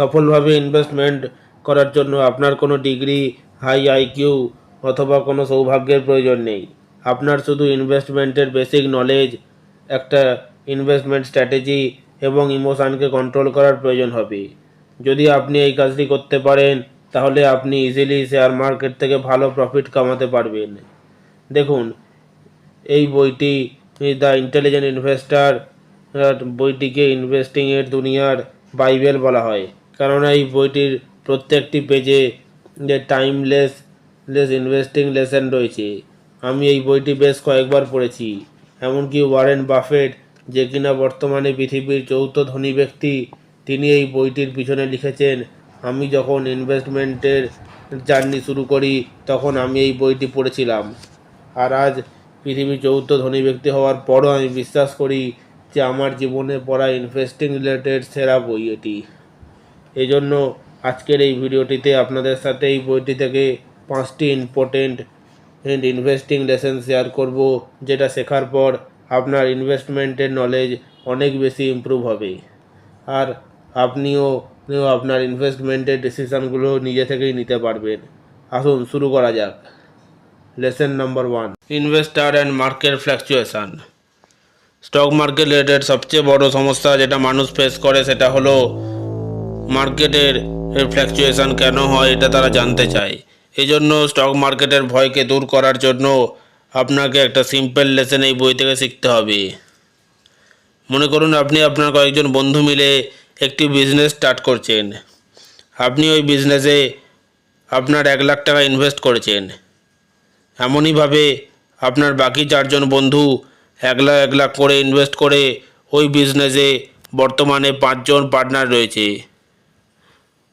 সফলভাবে ইনভেস্টমেন্ট করার জন্য আপনার কোনো ডিগ্রি হাই আইকিউ অথবা কোনো সৌভাগ্যের প্রয়োজন নেই। আপনার শুধু ইনভেস্টমেন্টের বেসিক নলেজ একটা ইনভেস্টমেন্ট স্ট্র্যাটেজি এবং ইমোশানকে কন্ট্রোল করার প্রয়োজন হবে। যদি আপনি এই কাজটি করতে পারেন, তাহলে আপনি ইজিলি শেয়ার মার্কেট থেকে ভালো প্রফিট কামাতে পারবেন। দেখুন, এই বইটি দ্য ইন্টেলিজেন্ট ইনভেস্টার বইটিকে ইনভেস্টিংয়ের দুনিয়ার বাইবেল বলা হয়। কেননা এই বইটির প্রত্যেকটি পেজে যে টাইমলেস লেস ইনভেস্টিং লেসন রয়েছে। আমি এই বইটি বেশ কয়েকবার পড়েছি। এমনকি ওয়ারেন বাফেট, যে কিনা বর্তমানে পৃথিবীর চৌথ ধনী ব্যক্তি, তিনি এই বইটির পিছনে লিখেছেন, আমি যখন ইনভেস্টমেন্টের জার্নি শুরু করি, তখন আমি এই বইটি পড়েছিলাম। আর আজ পৃথিবীর চৌথ ধনী ব্যক্তি হওয়ার পরও আমি বিশ্বাস করি যে আমার জীবনে পড়া ইনভেস্টিং রিলেটেড সেরা বই এটি। এই জন্য আজকের এই ভিডিওটিতে আপনাদের সাথে এই বইটি থেকে পাঁচটি ইম্পর্টেন্ট ইনভেস্টিং লেসন শেয়ার করব, যেটা শেখার পর আপনার ইনভেস্টমেন্টের নলেজ অনেক বেশি ইমপ্রুভ হবে। আর আপনিও আপনার ইনভেস্টমেন্টের ডিসিশনগুলো নিজে থেকেই নিতে পারবেন। আসুন শুরু করা যাক। Lesson number one investor and market fluctuation stock market related সবচেয়ে বড় সমস্যা যেটা মানুষ ফেস করে সেটা হলো মার্কেটের ফ্ল্যাকচুয়েশন কেন হয় এটা তারা জানতে চায়। এই জন্য স্টক মার্কেটের ভয়কে দূর করার জন্য আপনাকে একটা সিম্পল লেসন এই বই থেকে শিখতে হবে। মনে করুন আপনি আপনার কয়েকজন বন্ধু মিলে একটি বিজনেস স্টার্ট করছেন। আপনি ওই বিজনেসে আপনার এক লাখ টাকা ইনভেস্ট করেছেন। এমনইভাবে আপনার বাকি চারজন বন্ধু এক লাখ এক লাখ করে ইনভেস্ট করে ওই বিজনেসে বর্তমানে পাঁচজন পার্টনার রয়েছে।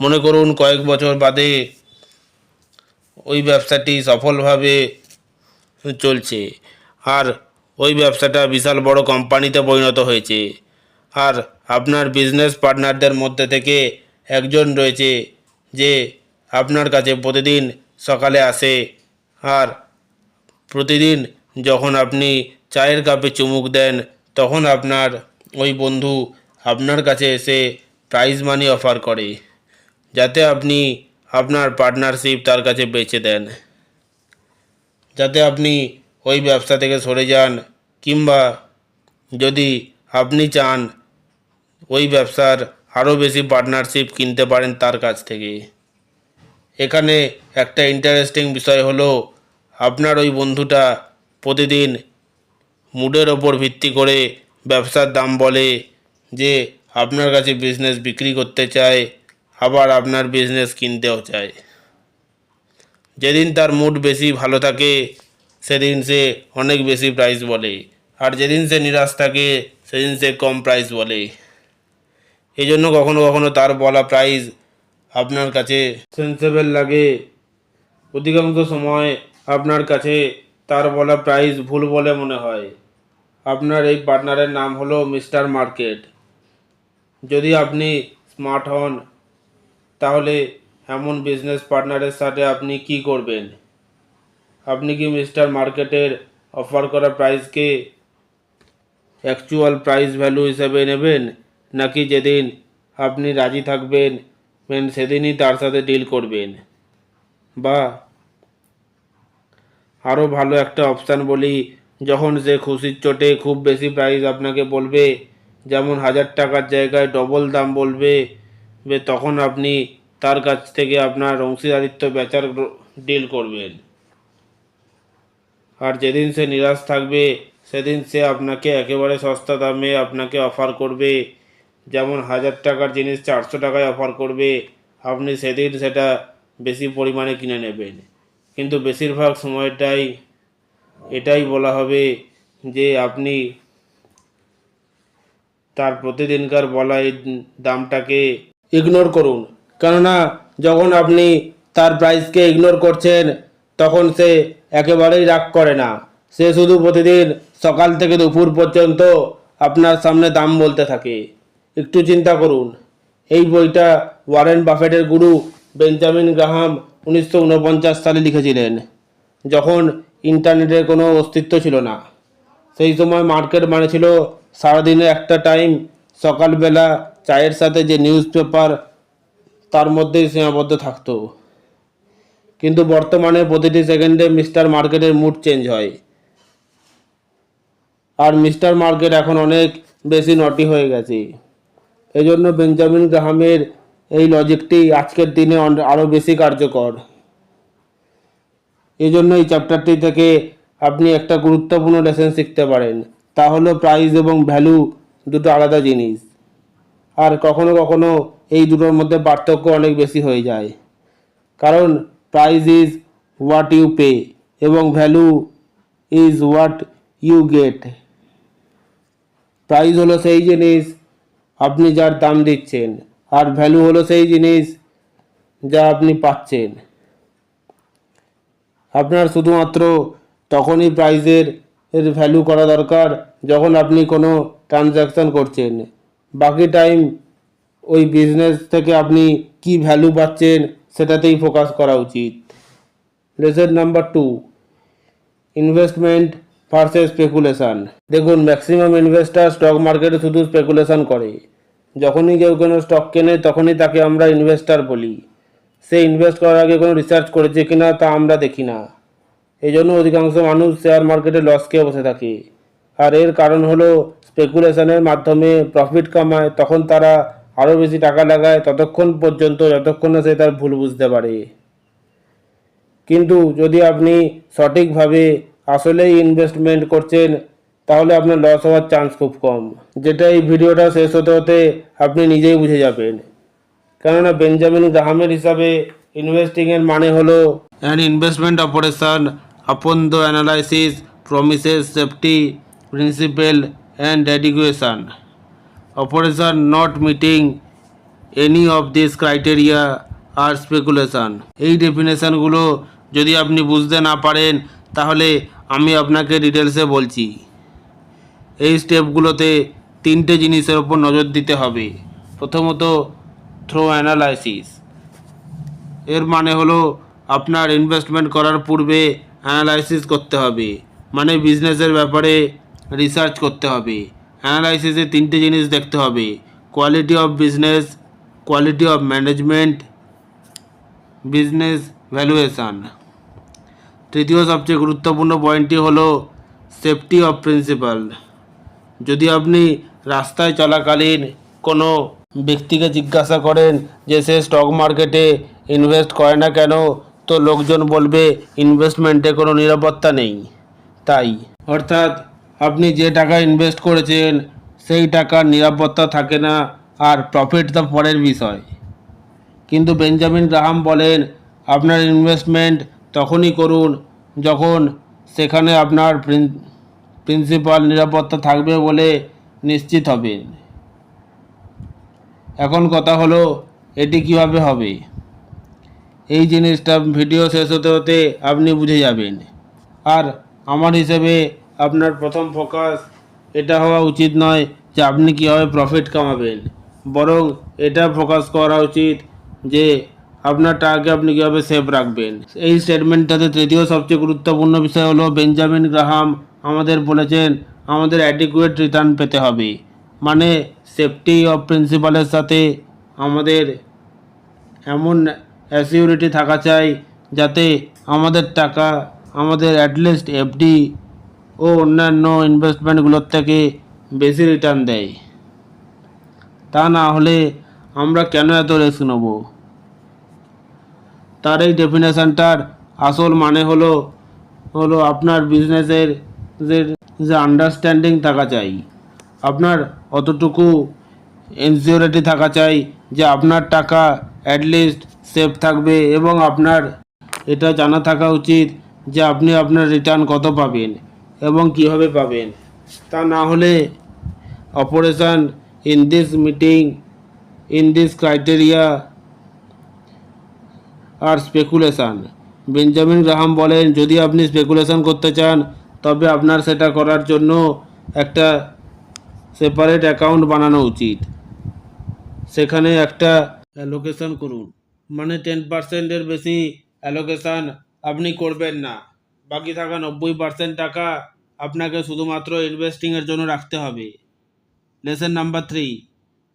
মনে করুন কয়েক বছর বাদে ওই ব্যবসাটি সফলভাবে চলছে। আর ওই ব্যবসাটা বিশাল বড় কোম্পানিতে পরিণত হয়েছে। আর আপনার বিজনেস পার্টনারদের মধ্যে থেকে একজন রয়েছে যে আপনার কাছে প্রতিদিন সকালে আসে। আর প্রতিদিন যখন আপনি চায়ের কাপে চুমুক দেন, তখন আপনার ওই বন্ধু আপনার কাছে এসে প্রাইজ মানি অফার করে। যাতে আপনি আপনার পার্টনারশিপ তার কাছে বেচে দেন। যাতে আপনি ওই ব্যবসা থেকে সরে যান, কিংবা যদি আপনি চান ওই ব্যবসার আরও বেশি পার্টনারশিপ কিনতে পারেন তার কাছ থেকে। এখানে একটা ইন্টারেস্টিং বিষয় হলো, আপনার ওই বন্ধুটা প্রতিদিন মুডের ওপর ভিত্তি করে ব্যবসার দাম বলে যে আপনার কাছে বিজনেস বিক্রি করতে চায়। আবার আপনার বিজনেস কিনতেও চায়। যেদিন তার মুড বেশি ভালো থাকে, সেদিন সে অনেক বেশি প্রাইস বলে। আর যেদিন সে নিরাশ থাকে, সেদিন সে কম প্রাইস বলে। এই জন্য কখনো কখনো তার বলা প্রাইস আপনার কাছে সেন্সেবল লাগে। অধিকাংশ সময় আপনার কাছে তার বলা প্রাইস ভুল বলে মনে হয়। আপনার এই পার্টনারের নাম হলো মিস্টার মার্কেট যদি আপনি স্মার্ট হন তাহলে এমন বিজনেস পার্টনারের সাথে আপনি কি করবেন? আপনি কি মিস্টার মার্কেটের অফার করা প্রাইসকে অ্যাকচুয়াল প্রাইস ভ্যালু হিসেবে নেবেন? নাকি যেদিন আপনি রাজি থাকবেন মেন সেদিনই তার সাথে ডিল করবেন? বা আরও ভালো একটা অপশান বলি, যখন সে খুশির চোটে খুব বেশি প্রাইস আপনাকে বলবে, যেমন হাজার টাকার জায়গায় ডবল দাম বলবে তখন আপনি তার কাছ থেকে আপনার অংশীদারিত্ব বেচার ডিল করবেন। আর যেদিন সে নিরাশ থাকবে, সেদিন সে আপনাকে একেবারে সস্তা দামে আপনাকে অফার করবে। যেমন হাজার টাকার জিনিস চারশো টাকায় অফার করবে, আপনি সেদিন সেটা বেশি পরিমাণে কিনে নেবেন। কিন্তু বেশিরভাগ সময়টাই এটাই বলা হবে যে, আপনি তার প্রতিদিনকার বলা এই দামটাকে ইগনোর করুন। কেননা, যখন আপনি তার প্রাইসকে ইগনোর করছেন, তখন সে একেবারেই রাগ করে না। সে শুধু প্রতিদিন সকাল থেকে দুপুর পর্যন্ত আপনার সামনে দাম বলতে থাকে। একটু চিন্তা করুন। এই বইটা ওয়ারেন বাফেটের গুরু বেঞ্জামিন গ্রাহাম উনিশশো উনপঞ্চাশ সালে লিখেছিলেন, যখন ইন্টারনেটের কোনো অস্তিত্ব ছিল না। সেই সময় মার্কেট মানে ছিল সারাদিনে একটা টাইম সকালবেলা চায়ের সাথে যে নিউজ পেপার তার মধ্যেই সীমাবদ্ধ থাকতো। কিন্তু বর্তমানে প্রতিটি সেকেন্ডে মিস্টার মার্কেটের মুড চেঞ্জ হয়। আর মিস্টার মার্কেট এখন অনেক বেশি নটি হয়ে গেছে। এই জন্য বেঞ্জামিন গ্রাহামের এই লজিকটি আজকের দিনে আরও বেশি কার্যকর। এই জন্য এই চ্যাপ্টারটি থেকে আপনি একটা গুরুত্বপূর্ণ লেসন শিখতে পারেন। তা হলো প্রাইস এবং ভ্যালু দুটো আলাদা জিনিস। আর কখনো কখনো এই দুটোর মধ্যে পার্থক্য অনেক বেশি হয়ে যায়। কারণ price is what you pay এবং value is what you get price হলো সেই জিনিস আপনি যার দাম দিচ্ছেন আর ভ্যালু হলো সেই জিনিস যা আপনি পাচ্ছেন। আপনার শুধুমাত্র তখনই প্রাইজের এর ভ্যালু করা দরকার যখন আপনি কোনো ট্রানজ্যাকশান করছেন। বাকি টাইম ওই বিজনেস থেকে আপনি কি ভ্যালু পাচ্ছেন সেটাতেই ফোকাস করা উচিত। Lesson number two investment versus speculation দেখুন ম্যাক্সিমাম ইনভেস্টার স্টক মার্কেটে শুধু স্পেকুলেশন করে। যখনই কেউ কোনো স্টক কেনে, তখনই তাকে আমরা ইনভেস্টার বলি। সে ইনভেস্ট করার আগে কোনো রিসার্চ করেছে কিনা, তা আমরা দেখি না। এই জন্য অধিকাংশ মানুষ শেয়ার মার্কেটে লস খেয়ে বসে থাকে। আর এর কারণ হলো স্পেকুলেশনের মাধ্যমে প্রফিট কামায়, তখন তারা আরও বেশি টাকা লাগায়, ততক্ষণ পর্যন্ত, যতক্ষণ না সে তার ভুল বুঝতে পারে। কিন্তু যদি আপনি সঠিকভাবে আসলেই ইনভেস্টমেন্ট করছেন, তাহলে আপনার লস হওয়ার চান্স খুব কম। যেটা এই ভিডিওটা শেষ হতে হতে আপনি নিজেই বুঝে যাবেন। কেননা বেঞ্জামিন গ্রাহামের হিসাবে ইনভেস্টিংয়ের মানে হলো an investment operation upon the analysis promises safety principal and education operation not meeting any of this criteria are speculation এই ডেফিনেশনগুলো যদি আপনি বুঝতে না পারেন, তাহলে আমি আপনাকে ডিটেলসে বলছি। এই স্টেপগুলোতে তিনটে জিনিসের ওপর নজর দিতে হবে। প্রথমত থ্রো অ্যানালাইসিস এর মানে হলো আপনার ইনভেস্টমেন্ট করার পূর্বে অ্যানালাইসিস করতে হবে। মানে বিজনেসের ব্যাপারে রিসার্চ করতে হবে। অ্যানালাইসিসে তিনটে জিনিস দেখতে হবে। Quality of business quality of management business valuation তৃতীয় সবচেয়ে গুরুত্বপূর্ণ পয়েন্টটি হলো সেফটি অফ প্রিন্সিপাল যদি আপনি রাস্তায় চলাকালীন কোনো ব্যক্তিকে জিজ্ঞাসা করেন যে সে স্টক মার্কেটে ইনভেস্ট করে না কেন, তো লোকজন বলবে ইনভেস্টমেন্টে কোনো নিরাপত্তা নেই। তাই। অর্থাৎ আপনি যে টাকা ইনভেস্ট করেছেন, সেই টাকার নিরাপত্তা থাকে না, আর প্রফিট তো পরের বিষয়। কিন্তু বেঞ্জামিন গ্রাহাম বলেন, আপনার ইনভেস্টমেন্ট তখনই করুন যখন সেখানে আপনার প্রিন্সিপাল নিরাপত্তা থাকবে বলে নিশ্চিত হবেন। এখন কথা হলো, এটি কীভাবে হবে? এই জিনিসটা ভিডিও শেষ হতে হতে আপনি বুঝে যাবেন। আর আমার হিসেবে আপনার প্রথম ফোকাস এটা হওয়া উচিত নয় যে আপনি কীভাবে প্রফিট কামাবেন। বরং এটা ফোকাস করা উচিত যে আপনার টাকাকে আপনি কীভাবে সেভ রাখবেন। এই স্টেটমেন্টটাতে তৃতীয় সবচেয়ে গুরুত্বপূর্ণ বিষয় হলো, বেঞ্জামিন গ্রাহাম আমাদের বলেছেন, আমাদের অ্যাডিকুয়েট রিটার্ন পেতে হবে। মানে সেফটি অফ প্রিন্সিপালের সাথে আমাদের এমন অ্যাসিউরিটি থাকা চাই যাতে আমাদের টাকা, আমাদের অ্যাটলিস্ট এফডি ও অন্যান্য ইনভেস্টমেন্টগুলোর থেকে বেশি রিটার্ন দেয়। তা না হলে আমরা কেন এত রিস্ক নেব? তার এই ডেফিনেশনটার আসল মানে হলো হলো আপনার বিজনেসের যে আন্ডারস্ট্যান্ডিং থাকা চাই, আপনার অতটুকু ইনসিওরিটি থাকা চাই যে আপনার টাকা অ্যাটলিস্ট সেফ থাকবে এবং আপনার এটা জানা থাকা উচিত যে আপনি আপনার রিটার্ন কত পাবেন। এবং কীভাবে পাবেন? তা না হলে operation in this meeting in this criteria are speculation Benjamin Graham বলেন, যদি আপনি স্পেকুলেশন করতে চান, তবে আপনার সেটা করার জন্য একটা সেপারেট অ্যাকাউন্ট বানানো উচিত। সেখানে একটা অ্যালোকেশন করুন। মানে টেন পার্সেন্টের বেশি অ্যালোকেশান আপনি করবেন না। বাকি থাকা নব্বই পার্সেন্ট টাকা আপনাকে শুধুমাত্র ইনভেস্টিংয়ের জন্য রাখতে হবে। Lesson number three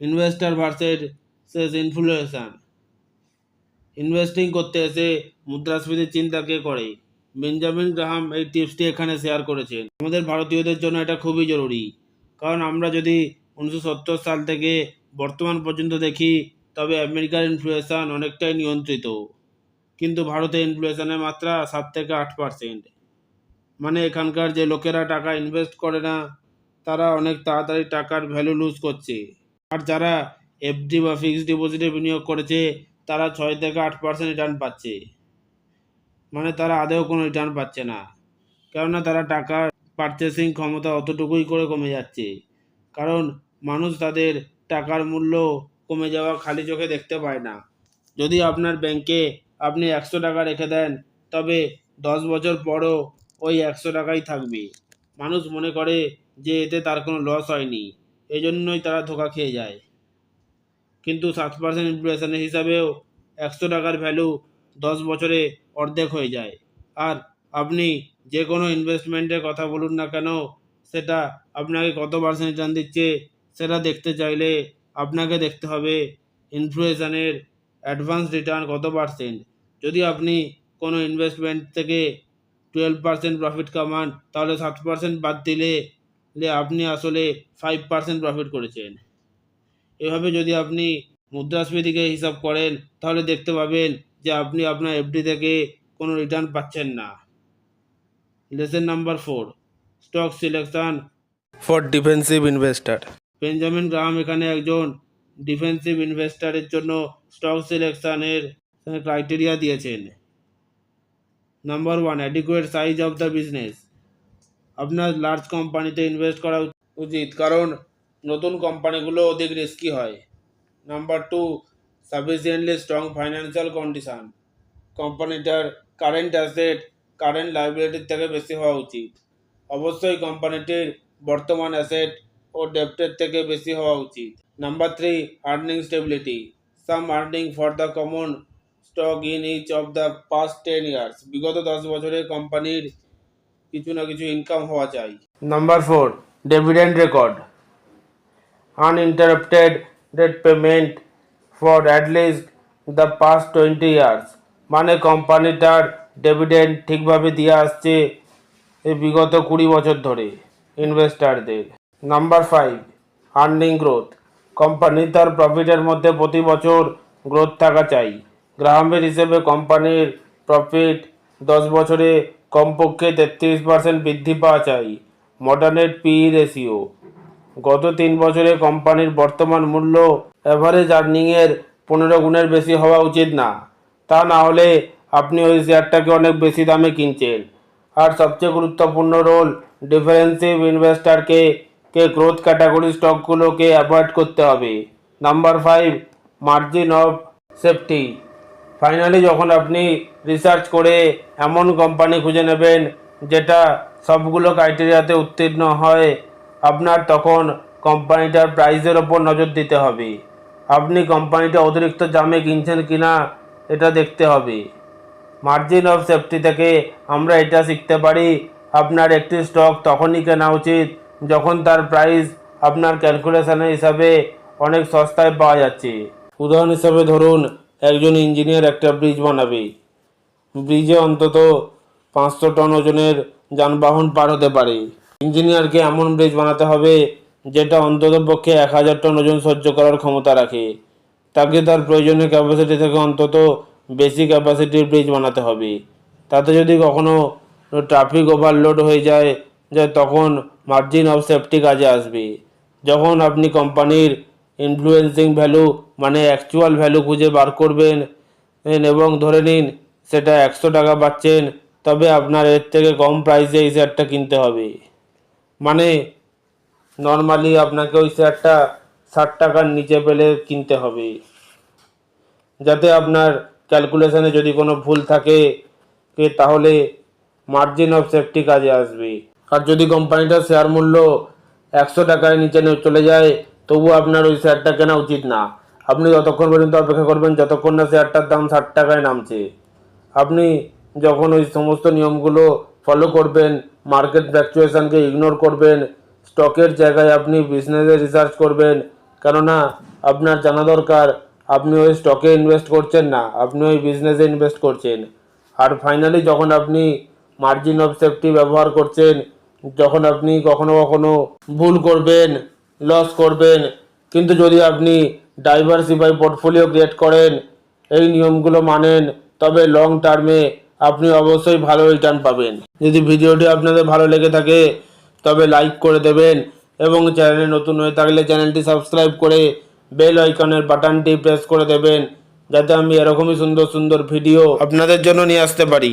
investor versus inflation investing করতে এসে মুদ্রাস্ফীতির চিন্তা কে করে? বেঞ্জামিন গ্রাহাম এই টিপসটি এখানে শেয়ার করেছেন। আমাদের ভারতীয়দের জন্য এটা খুবই জরুরি। কারণ আমরা যদি উনিশশো সত্তর সাল থেকে বর্তমান পর্যন্ত দেখি, তবে আমেরিকার ইনফ্লেশন অনেকটাই নিয়ন্ত্রিত। কিন্তু ভারতে ইনফ্লেশনের মাত্রা সাত থেকে আট পার্সেন্ট মানে এখানকার যে লোকেরা টাকা ইনভেস্ট করে না, তারা অনেক তাড়াতাড়ি টাকার ভ্যালু লুজ করছে। আর যারা এফডি বা ফিক্সড ডিপোজিটে বিনিয়োগ করেছে, তারা ছয় থেকে আট পার্সেন্ট রিটার্ন পাচ্ছে। মানে তারা আদেও কোনো রিটার্ন পাচ্ছে না। কেননা তারা টাকার পারচেসিং ক্ষমতা অতটুকুই করে কমে যাচ্ছে। কারণ মানুষ তাদের টাকার মূল্য কমে যাওয়া খালি চোখে দেখতে পায় না। যদি আপনার ব্যাংকে আপনি একশো টাকা রেখে দেন, তবে দশ বছর পরও ওই একশো টাকাই থাকবে। মানুষ মনে করে যে এতে তার কোনো লস হয়নি এই জন্যই তারা ধোকা খেয়ে যায়। কিন্তু সাত পার্সেন্ট ইনফ্লেশনের হিসাবেও একশো টাকার ভ্যালু দশ বছরে অর্ধেক হয়ে যায়। আর আপনি যে কোনো ইনভেস্টমেন্টের কথা বলুন না কেন, সেটা আপনাকে কত পার্সেন্ট রিটার্ন দিচ্ছে, সেটা দেখতে চাইলে আপনাকে দেখতে হবে। ইনফ্লেশনের অ্যাডভান্স রিটার্ন কত পার্সেন্ট যদি আপনি কোনো ইনভেস্টমেন্ট থেকে টুয়েলভ পার্সেন্ট প্রফিট কামান তাহলে সাত পার্সেন্ট বাদ দিলে দিলে আপনি আসলে ফাইভ পার্সেন্ট প্রফিট করেছেন। এভাবে যদি আপনি মুদ্রাস্ফীতিকে হিসাব করেন তাহলে দেখতে পাবেন যে আপনি আপনার এফডি থেকে কোনো রিটার্ন পাচ্ছেন না। Lesson number four stock selection for defensive investor Benjamin Graham এখানে একজন ডিফেন্সিভ ইনভেস্টারের জন্য স্টক সিলেকশনের ক্রাইটেরিয়া দিয়েছেন। Number one adequate size of the business আপনার লার্জ কোম্পানিতে ইনভেস্ট করা উচিত। কারণ নতুন কোম্পানিগুলো অধিক রিস্কি হয়। Number two sufficiently strong financial condition কোম্পানিটার current asset current লাইবিলিটির থেকে বেশি হওয়া উচিত। অবশ্যই কোম্পানিটির বর্তমান অ্যাসেট ও ডেপ্টের থেকে বেশি হওয়া উচিত। Number three earning stability some earning for the common stock in each of the past ten years বিগত দশ বছরে কোম্পানির কিছু না কিছু ইনকাম হওয়া চাই। Number four dividend record uninterrupted debt payment for at least the past twenty years মানে কোম্পানিটার ডিভিডেন্ড ঠিকভাবে দিয়ে আসছে এই বিগত কুড়ি বছর ধরে ইনভেস্টারদের number five earning growth company তার প্রফিটের মধ্যে প্রতি বছর গ্রোথ থাকা চাই। গ্রাহকের হিসেবে কোম্পানির প্রফিট দশ বছরে কমপক্ষে তেত্রিশ পার্সেন্ট বৃদ্ধি পাওয়া চাই মডার্নেট পি রেশিও। গত তিন বছরে কোম্পানির বর্তমান মূল্য অ্যাভারেজ আর্নিংয়ের পনেরো গুণের বেশি হওয়া উচিত না। তা না হলে আপনি ওই শেয়ারটাকে অনেক বেশি দামে কিনছেন। আর সবচেয়ে গুরুত্বপূর্ণ রোল ডিফারেন্সিভ ইনভেস্টারকে কে গ্রোথ ক্যাটাগরি স্টকগুলোকে অ্যাভয়েড করতে হবে। Number five margin of safety finally যখন আপনি রিসার্চ করে এমন কোম্পানি খুঁজে নেবেন, যেটা সবগুলো ক্রাইটেরিয়াতে উত্তীর্ণ হয়, আপনার তখন কোম্পানিটার প্রাইসের ওপর নজর দিতে হবে। আপনি কোম্পানিটা অতিরিক্ত দামে কিনছেন কিনা, এটা দেখতে হবে। মার্জিন অফ সেফটি থেকে আমরা এটা শিখতে পারি, আপনার একটি স্টক তখনই কেনা উচিত, যখন তার প্রাইস আপনার ক্যালকুলেশনের হিসাবে অনেক সস্তায় পাওয়া যাচ্ছে। উদাহরণ হিসাবে ধরুন একজন ইঞ্জিনিয়ার একটা ব্রিজ বানাবে। ব্রিজে অন্তত পাঁচশো টন ওজনের যানবাহন পার হতে পারে। ইঞ্জিনিয়ারকে এমন ব্রিজ বানাতে হবে, যেটা অন্তত পক্ষে এক হাজার টন ওজন সহ্য করার ক্ষমতা রাখে। তাকে তার প্রয়োজনীয় ক্যাপাসিটি থেকে অন্তত বেশি ক্যাপাসিটির ব্রিজ বানাতে হবে। তাতে যদি কখনো ট্রাফিক ওভারলোড হয়ে যায়, যে তখন মার্জিন অফ সেফটি কাজে আসবে। যখন আপনি কোম্পানির ইনফ্লুয়েন্সিং ভ্যালু মানে অ্যাকচুয়াল ভ্যালু খুঁজে বার করবেন এবং ধরে নিন সেটা একশো টাকা পাচ্ছেন, তবে আপনার এর থেকে কম প্রাইসে এই শেয়ারটা কিনতে হবে। মানে নর্মালি আপনাকে ওই শেয়ারটা ষাট টাকার নিচে পেলে কিনতে হবে। যাতে আপনার ক্যালকুলেশনে যদি কোনো ভুল থাকে তাহলে মার্জিন অফ সেফটি কাজে আসবে। আর যদি কোম্পানিটার শেয়ার মূল্য একশো টাকার নিচে চলে যায় তবু আপনার ওই শেয়ারটা কেনা উচিত না। আপনি যতক্ষণ পর্যন্ত অপেক্ষা করবেন, যতক্ষণ না শেয়ারটার দাম ষাট টাকায় নামছে। আপনি যখন ওই সমস্ত নিয়মগুলো ফলো করবেন মার্কেট ফ্ল্যাকচুয়েশনকে ইগনোর করবেন স্টকের জায়গায় আপনি বিজনেসে রিসার্চ করবেন, কেননা আপনার জানা দরকার, আপনি ওই স্টকে ইনভেস্ট করছেন না, আপনি ওই বিজনেসে ইনভেস্ট করছেন। আর ফাইনালি যখন আপনি মার্জিন অফ সেফটি ব্যবহার করছেন, যখন আপনি কখনো কখনো ভুল করবেন লস করবেন, কিন্তু যদি আপনি ডাইভার্সিফাই পোর্টফোলিও ক্রিয়েট করেন, এই নিয়মগুলো মানেন, তবে লং টার্মে আপনি অবশ্যই ভালো রিটার্ন পাবেন। যদি ভিডিওটি আপনাদের ভালো লেগে থাকে, তবে লাইক করে দেবেন এবং চ্যানেলে নতুন হয়ে থাকলে চ্যানেলটি সাবস্ক্রাইব করে বেল আইকনের বাটনটি প্রেস করে দেবেন, যাতে আমি এরকমই সুন্দর সুন্দর ভিডিও আপনাদের জন্য নিয়ে আসতে পারি।